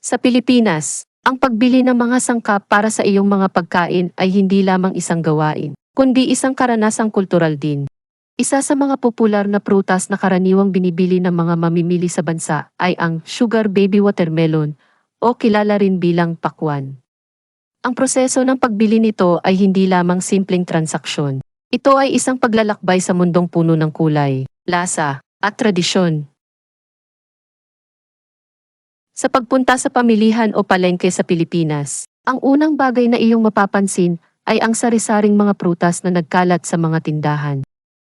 Sa Pilipinas, ang pagbili ng mga sangkap para sa iyong mga pagkain ay hindi lamang isang gawain, kundi isang karanasang kultural din. Isa sa mga popular na prutas na karaniwang binibili ng mga mamimili sa bansa ay ang sugar baby watermelon o kilala rin bilang pakwan. Ang proseso ng pagbili nito ay hindi lamang simpleng transaksyon. Ito ay isang paglalakbay sa mundong puno ng kulay, lasa, at tradisyon. Sa pagpunta sa pamilihan o palengke sa Pilipinas, ang unang bagay na iyong mapapansin ay ang sari-saring mga prutas na nagkalat sa mga tindahan.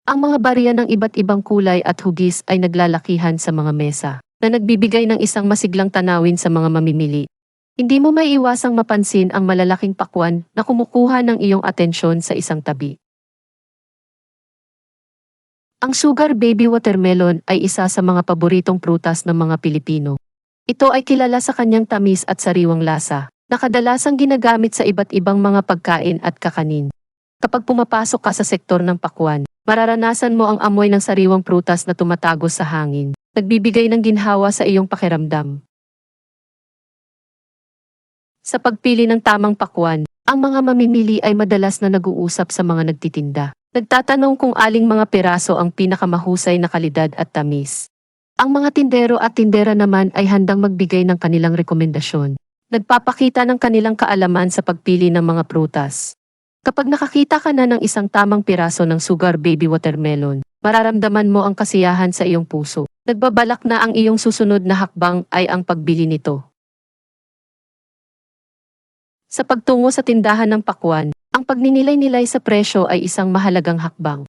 Ang mga barya ng iba't ibang kulay at hugis ay naglalakihan sa mga mesa, na nagbibigay ng isang masiglang tanawin sa mga mamimili. Hindi mo may iwasang mapansin ang malalaking pakwan na kumukuha ng iyong atensyon sa isang tabi. Ang sugar baby watermelon ay isa sa mga paboritong prutas ng mga Pilipino. Ito ay kilala sa kanyang tamis at sariwang lasa, na kadalasang ginagamit sa iba't ibang mga pagkain at kakanin. Kapag pumapasok ka sa sektor ng pakwan, mararanasan mo ang amoy ng sariwang prutas na tumatagos sa hangin, nagbibigay ng ginhawa sa iyong pakiramdam. Sa pagpili ng tamang pakwan, ang mga mamimili ay madalas na nag-uusap sa mga nagtitinda. Nagtatanong kung aling mga piraso ang pinakamahusay na kalidad at tamis. Ang mga tindero at tindera naman ay handang magbigay ng kanilang rekomendasyon. Nagpapakita ng kanilang kaalaman sa pagpili ng mga prutas. Kapag nakakita ka na ng isang tamang piraso ng sugar baby watermelon, mararamdaman mo ang kasiyahan sa iyong puso. Nagbabalak na ang iyong susunod na hakbang ay ang pagbili nito. Sa pagtungo sa tindahan ng pakwan, ang pagninilay-nilay sa presyo ay isang mahalagang hakbang.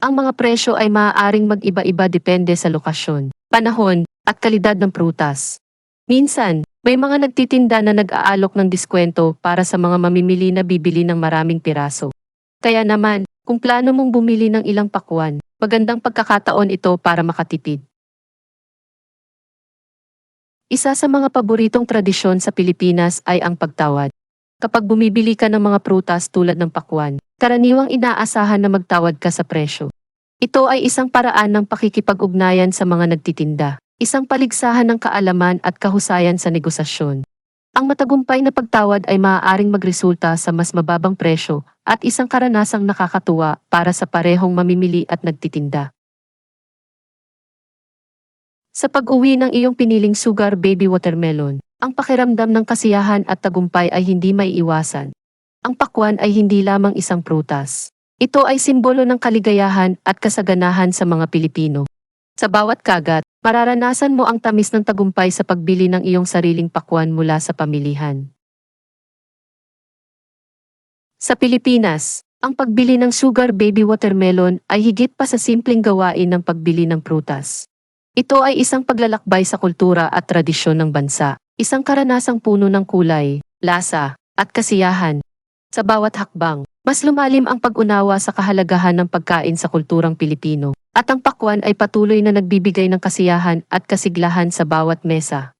Ang mga presyo ay maaaring mag-iba-iba depende sa lokasyon, panahon, at kalidad ng prutas. Minsan, may mga nagtitinda na nag-aalok ng diskwento para sa mga mamimili na bibili ng maraming piraso. Kaya naman, kung plano mong bumili ng ilang pakwan, magandang pagkakataon ito para makatipid. Isa sa mga paboritong tradisyon sa Pilipinas ay ang pagtawad. Kapag bumibili ka ng mga prutas tulad ng pakwan, karaniwang inaasahan na magtawad ka sa presyo. Ito ay isang paraan ng pakikipag-ugnayan sa mga nagtitinda, isang paligsahan ng kaalaman at kahusayan sa negosasyon. Ang matagumpay na pagtawad ay maaaring magresulta sa mas mababang presyo at isang karanasang nakakatuwa para sa parehong mamimili at nagtitinda. Sa pag-uwi ng iyong piniling sugar baby watermelon, ang pakiramdam ng kasiyahan at tagumpay ay hindi maiiwasan. Ang pakwan ay hindi lamang isang prutas. Ito ay simbolo ng kaligayahan at kasaganahan sa mga Pilipino. Sa bawat kagat, mararanasan mo ang tamis ng tagumpay sa pagbili ng iyong sariling pakwan mula sa pamilihan. Sa Pilipinas, ang pagbili ng sugar baby watermelon ay higit pa sa simpleng gawain ng pagbili ng prutas. Ito ay isang paglalakbay sa kultura at tradisyon ng bansa. Isang karanasang puno ng kulay, lasa, at kasiyahan. Sa bawat hakbang, mas lumalim ang pag-unawa sa kahalagahan ng pagkain sa kulturang Pilipino. At ang pakwan ay patuloy na nagbibigay ng kasiyahan at kasiglahan sa bawat mesa.